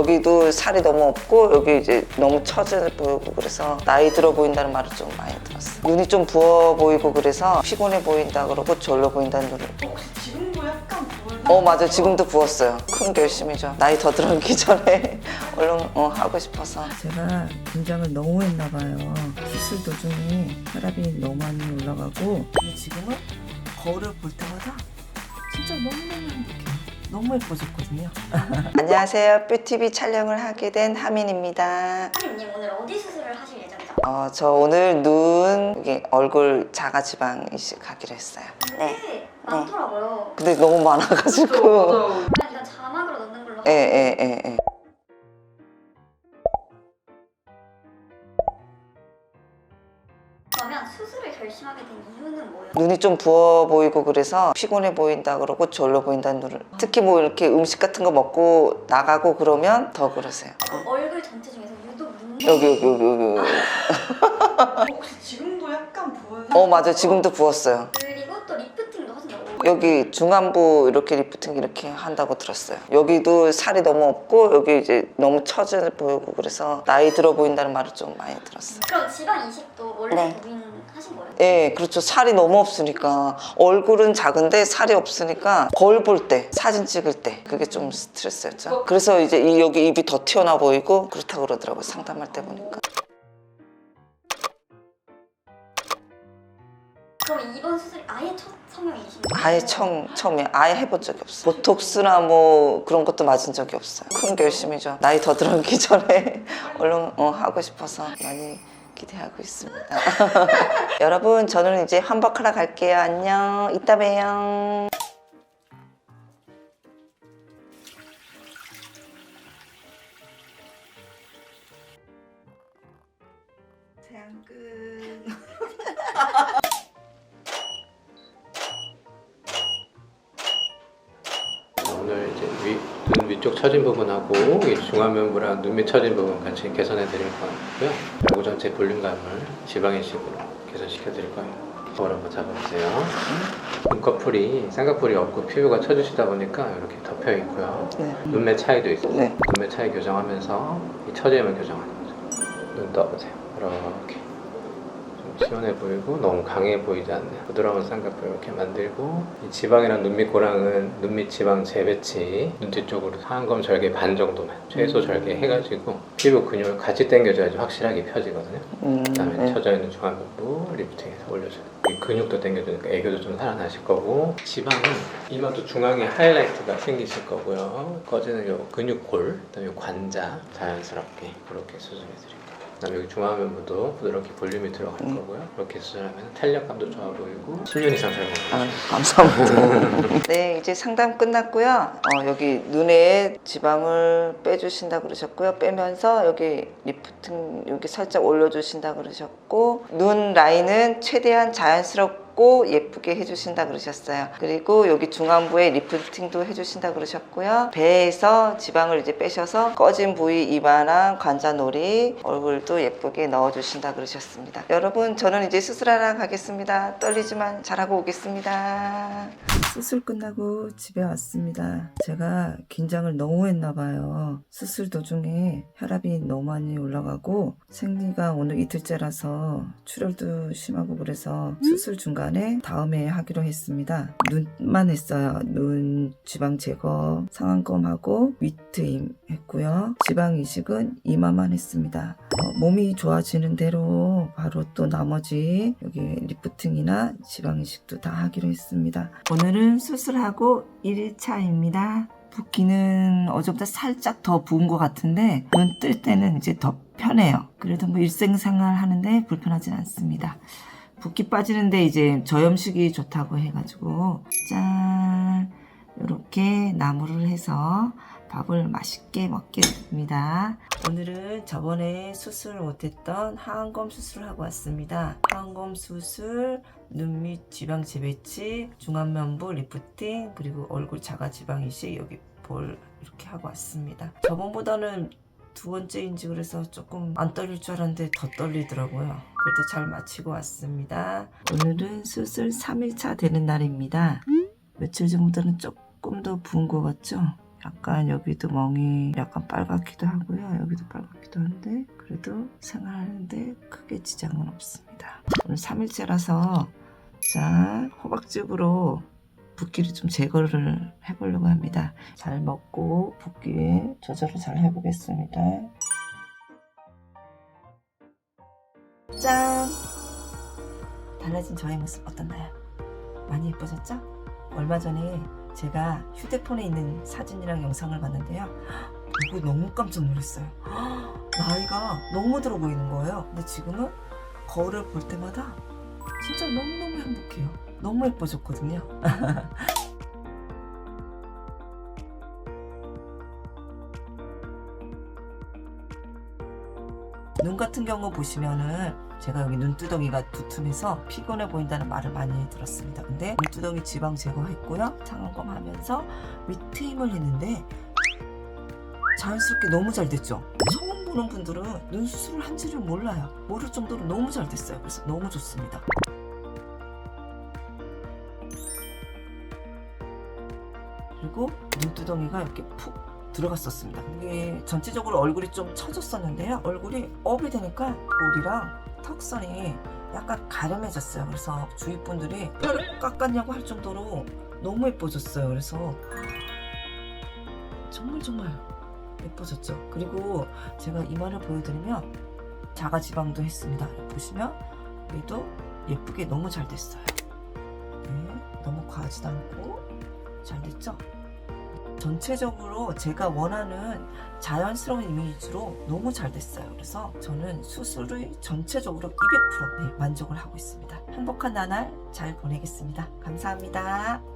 여기도 살이 너무 없고 여기 이제 너무 처져 보이고 그래서 나이 들어 보인다는 말을 좀 많이 들었어요. 눈이 좀 부어 보이고 그래서 피곤해 보인다 그러고 졸려 보인다는 눈을. 혹시 지금도 약간 부은 어 맞아 지금도 부었어요. 큰 결심이죠. 나이 더 들기 전에 얼른 어, 하고 싶어서. 제가 긴장을 너무 했나 봐요. 수술 도중에 혈압이 너무 많이 올라가고 근데 지금은 거울을 볼 때마다 진짜 너무너무. 너무 예뻐졌거든요. 안녕하세요. 뷰티비 촬영을 하게 된 하민입니다. 하민님 오늘 어디 수술을 하실 예정이죠? 어, 저 오늘 눈, 여기 얼굴 자가 지방 이식 하기로 했어요. 네. 많더라고요. 근데 너무 많아가지고. 그냥 일단 자막으로 넣는 걸로 예, 예, 예, 예. 눈이 좀 부어 보이고 그래서 피곤해 보인다 그러고 졸려 보인다는 눈을. 특히 뭐 이렇게 음식 같은 거 먹고 나가고 그러면 더 그러세요. 얼굴 전체 중에서 유독 눈 여기, 여기, 여기, 여기. 여기. 혹시 지금도 약간 부은 어, 맞아. 지금도 부었어요. 여기 중안부 이렇게 리프팅 이렇게 한다고 들었어요. 여기도 살이 너무 없고 여기 이제 너무 처져 보이고 그래서 나이 들어 보인다는 말을 좀 많이 들었어요. 그럼 지방 이식도 원래 네. 고민하신 거예요? 예, 그렇죠. 살이 너무 없으니까 얼굴은 작은데 살이 없으니까 거울 볼 때, 사진 찍을 때 그게 좀 스트레스였죠. 그래서 이제 이 여기 입이 더 튀어나 보이고 그렇다고 그러더라고요. 상담할 때 보니까. 그럼 이번 수술이 아예 첫 아예 처음 처음에 아예 해본 적이 없어요. 보톡스나 뭐 그런 것도 맞은 적이 없어요. 큰 결심이죠. 나이 더 들기 전에 얼른 어, 하고 싶어서 많이 기대하고 있습니다. 여러분 저는 이제 환복하러 갈게요. 안녕. 이따 봬요. 태양 끝. 오늘 이제 위, 눈 위쪽 처진 부분하고 이 중안면부랑 눈 밑 처진 부분 같이 개선해 드릴 거고요. 얼굴 전체 볼륨감을 지방이식으로 개선시켜 드릴 거예요. 거울 한번 잡아보세요. 눈꺼풀이 쌍꺼풀이 없고 피부가 처지시다 보니까 이렇게 덮여 있고요. 네. 눈매 차이도 있어요. 네. 눈매 차이 교정하면서 이 처짐을 교정하는 거죠. 눈 떠보세요. 이렇게. 좀 시원해 보이고 너무 강해 보이지 않는 부드러운 쌍꺼풀 이렇게 만들고 이 지방이랑 눈밑 고랑은 눈밑 지방 재배치 눈 뒤 쪽으로 하안검 절개 반 정도만 최소 절개 해가지고 피부 근육을 같이 당겨줘야지 확실하게 펴지거든요. 음, 그다음에 네. 처져 있는 중안부부 리프팅해서 올려줘요. 이 근육도 당겨주니까 애교도 좀 살아나실 거고 지방은 이마도 중앙에 하이라이트가 생기실 거고요. 꺼지는 요 근육골, 그다음에 요 관자 자연스럽게 그렇게 수술해드릴 거예요. 그다음에 여기 중화면부도 부드럽게 볼륨이 들어갈 음. 거고요. 이렇게 수술하면 탄력감도 좋아 보이고 10년 이상 젊어 아. 감사합니다. 네, 이제 상담 끝났고요. 어, 여기 눈에 지방을 빼주신다 그러셨고요. 빼면서 여기 리프팅 여기 살짝 올려주신다 그러셨고 눈 라인은 최대한 자연스럽 고 예쁘게 해주신다 그러셨어요. 그리고 여기 중안부에 리프팅도 해주신다 그러셨고요. 배에서 지방을 이제 빼셔서 꺼진 부위 이마랑 관자놀이 얼굴도 예쁘게 넣어주신다 그러셨습니다. 여러분 저는 이제 수술하러 가겠습니다. 떨리지만 잘하고 오겠습니다. 수술 끝나고 집에 왔습니다. 제가 긴장을 너무 했나 봐요. 수술 도중에 혈압이 너무 많이 올라가고 생리가 오늘 이틀째라서 출혈도 심하고 그래서 수술 중간 에 다음에 하기로 했습니다. 눈만 했어요. 눈 지방 제거 상안검하고 위트임 했고요. 지방 이식은 이마만 했습니다. 어, 몸이 좋아지는 대로 바로 또 나머지 여기 리프팅이나 지방 이식도 다 하기로 했습니다. 오늘은 수술하고 1일차입니다. 붓기는 어제보다 살짝 더 부은 것 같은데 눈 뜰 때는 이제 더 편해요. 그래도 뭐 일생생활 하는데 불편하진 않습니다. 붓기 빠지는데 이제 저염식이 좋다고 해가지고 짠 이렇게 나무를 해서 밥을 맛있게 먹겠습니다. 오늘은 저번에 수술 못했던 하안검 수술을 하고 왔습니다. 하안검 수술, 눈 밑 지방 재배치, 중안면부 리프팅, 그리고 얼굴 자가 지방 이식 여기 볼 이렇게 하고 왔습니다. 저번보다는 두 번째인지 그래서 조금 안 떨릴 줄 알았는데 더 떨리더라고요. 그래도 잘 마치고 왔습니다. 오늘은 수술 3일차 되는 날입니다. 며칠 전보다는 조금 더 부은 것 같죠? 약간 여기도 멍이 약간 빨갛기도 하고요. 여기도 빨갛기도 한데 그래도 생활하는데 크게 지장은 없습니다. 오늘 3일째라서 자 호박즙으로 붓기를 좀 제거를 해보려고 합니다. 잘 먹고 붓기 조절을 잘 해보겠습니다. 짠! 달라진 저의 모습 어떻나요? 많이 예뻐졌죠? 얼마 전에 제가 휴대폰에 있는 사진이랑 영상을 봤는데요. 이거 너무 깜짝 놀랐어요. 나이가 너무 들어 보이는 거예요. 근데 지금은 거울을 볼 때마다 진짜 너무너무 행복해요. 너무 예뻐졌거든요. 눈 같은 경우 보시면은 제가 여기 눈두덩이가 두툼해서 피곤해 보인다는 말을 많이 들었습니다. 근데 눈두덩이 지방 제거했고요. 상안검 하면서 밑트임을 했는데 자연스럽게 너무 잘 됐죠. 보는 분들은 눈 수술을 한지를 몰라요. 모를 정도로 너무 잘 됐어요. 그래서 너무 좋습니다. 그리고 눈두덩이가 이렇게 푹 들어갔었습니다. 이게 전체적으로 얼굴이 좀 처졌었는데요. 얼굴이 업이 되니까 볼이랑 턱선이 약간 가름해졌어요. 그래서 주위 분들이 뼈를 깎았냐고 할 정도로 너무 예뻐졌어요. 그래서 정말 정말 예뻐졌죠. 그리고 제가 이마를 보여드리면 자가 지방도 했습니다. 보시면 얘도 예쁘게 너무 잘 됐어요. 네, 너무 과하지도 않고 잘 됐죠? 전체적으로 제가 원하는 자연스러운 이미지로 너무 잘 됐어요. 그래서 저는 수술을 전체적으로 200% 네, 만족을 하고 있습니다. 행복한 나날 잘 보내겠습니다. 감사합니다.